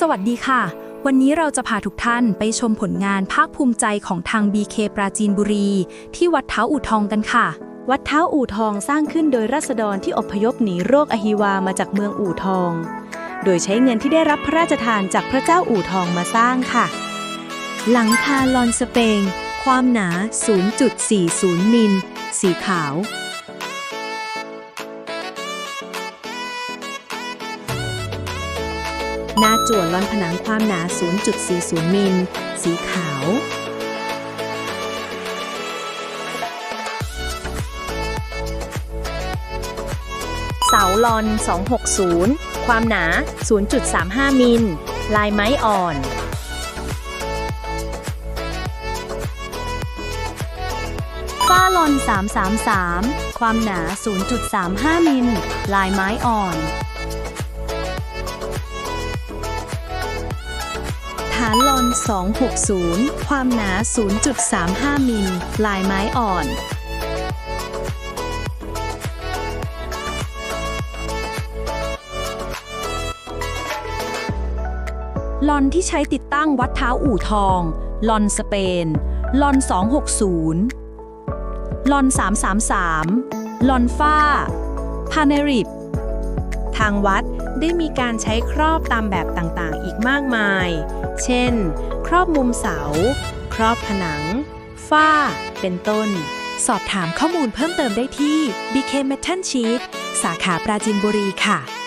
สวัสดีค่ะ วันนี้เราจะพาทุกท่านไปชมผลงานภาคภูมิใจของทาง BK ปราจีนบุรี ที่วัดเท้าอู่ทองกันค่ะ วัดเท้าอู่ทองสร้างขึ้นโดยราษฎรที่อพยพหนีโรคอหิวามาจากเมืองอู่ทอง โดยใช้เงินที่ได้รับพระราชทานจากพระเจ้าอู่ทองมาสร้างค่ะ หลังคาลอนสเปง ความหนา 0.40 มิล สีขาว หน้าจั่วลอนผนังความหนา 0.40 มิล สีขาว เสาลอน 260 ความหนา 0.35 มิล ลายไม้อ่อนฝ้าลอน 333 ความหนา 0.35 มิล ลายไม้อ่อน 260 ความหนา 0.35 มิล ลายไม้อ่อนลอนที่ใช้ติดตั้งวัดเท้าอู่ทอง ลอนสเปน ลอน 260 ลอน 333 ลอนฟ้า พาเนริบ ทางวัดได้มีการใช้ครอบตามแบบต่างๆ อีกมากมาย เช่น ครอบมุมเสา ครอบผนัง ฝ้า เป็นต้น สอบถามข้อมูลเพิ่มเติมได้ที่ BK Metal Sheet สาขาปราจินบุรีค่ะ